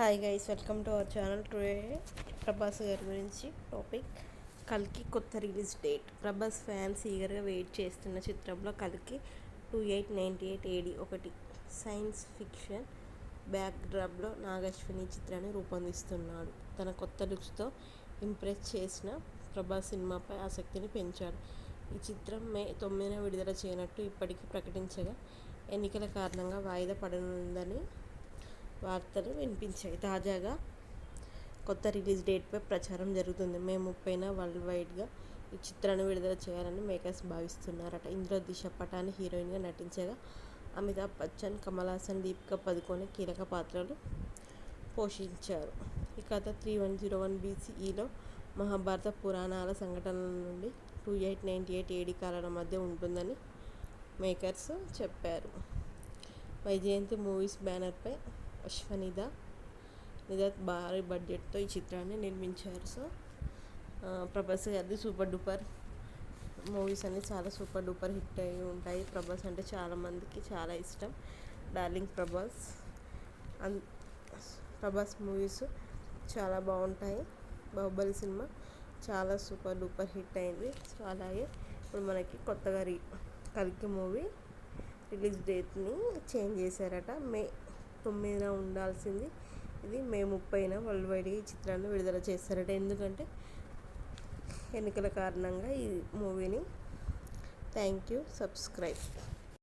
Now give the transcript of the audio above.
Hi guys welcome to our channel today Prabhas గారి గురించి topic కల్కి కొత్త రిలీజ్ డేట్ ప్రభాస్ ఫ్యాన్స్ ఈగర్గా వెయిట్ చేస్తున్న చిత్రంలో కల్కి two eight ninety eight AD ఒకటి. సైన్స్ ఫిక్షన్ బ్యాక్డ్రాప్లో నాగశ్విని చిత్రాన్ని రూపొందిస్తున్నాడు. తన కొత్త లుక్స్తో ఇంప్రెస్ చేసిన ప్రభాస్ సినిమాపై ఆసక్తిని పెంచాడు. ఈ చిత్రం మే తొమ్మిదిన విడుదల చేయనట్టు ఇప్పటికీ ప్రకటించగా ఎన్నికల కారణంగా వాయిదా పడనుందని వార్తలు వినిపించాయి. తాజాగా కొత్త రిలీజ్ డేట్పై ప్రచారం జరుగుతుంది. మే ముప్పైన వరల్డ్ వైడ్గా ఈ చిత్రాన్ని విడుదల చేయాలని మేకర్స్ భావిస్తున్నారట. ఇందులో దిశ పటాని హీరోయిన్గా నటించగా అమితాబ్ బచ్చన్ కమల్ హాసన్ పదుకొని కీలక పాత్రలు పోషించారు. ఈ కథ త్రీ వన్ జీరో వన్ బీసీఈలో మహాభారత పురాణాల సంఘటనల నుండి two eight ninety eight AD కాలాల మధ్య ఉంటుందని మేకర్స్ చెప్పారు. వైజయంతి మూవీస్ బ్యానర్పై అశ్వనిద నిదత్ భారీ బడ్జెట్తో ఈ చిత్రాన్ని నిర్మించారు. సో ప్రభాస్ గారిది సూపర్ డూపర్. మూవీస్ అన్నీ చాలా సూపర్ డూపర్ హిట్ అయి ఉంటాయి. ప్రభాస్ అంటే చాలామందికి చాలా ఇష్టం. డార్లింగ్ ప్రభాస్. అన్ ప్రభాస్ మూవీస్ చాలా బాగుంటాయి. బాహుబలి సినిమా చాలా సూపర్ డూపర్ హిట్ అయింది. సో అలాగే ఇప్పుడు మనకి కొత్తగా రీ కలికి మూవీ రిలీజ్ డేట్ని చేంజ్ చేశారట. మే తొమ్మిదిన ఉండాల్సింది. ఇది మే ముప్పైన వరల్డ్ వైడ్గా ఈ చిత్రాన్ని విడుదల చేస్తారట. ఎందుకంటే ఎన్నికల కారణంగా ఈ మూవీని థ్యాంక్ యూ సబ్స్క్రైబ్.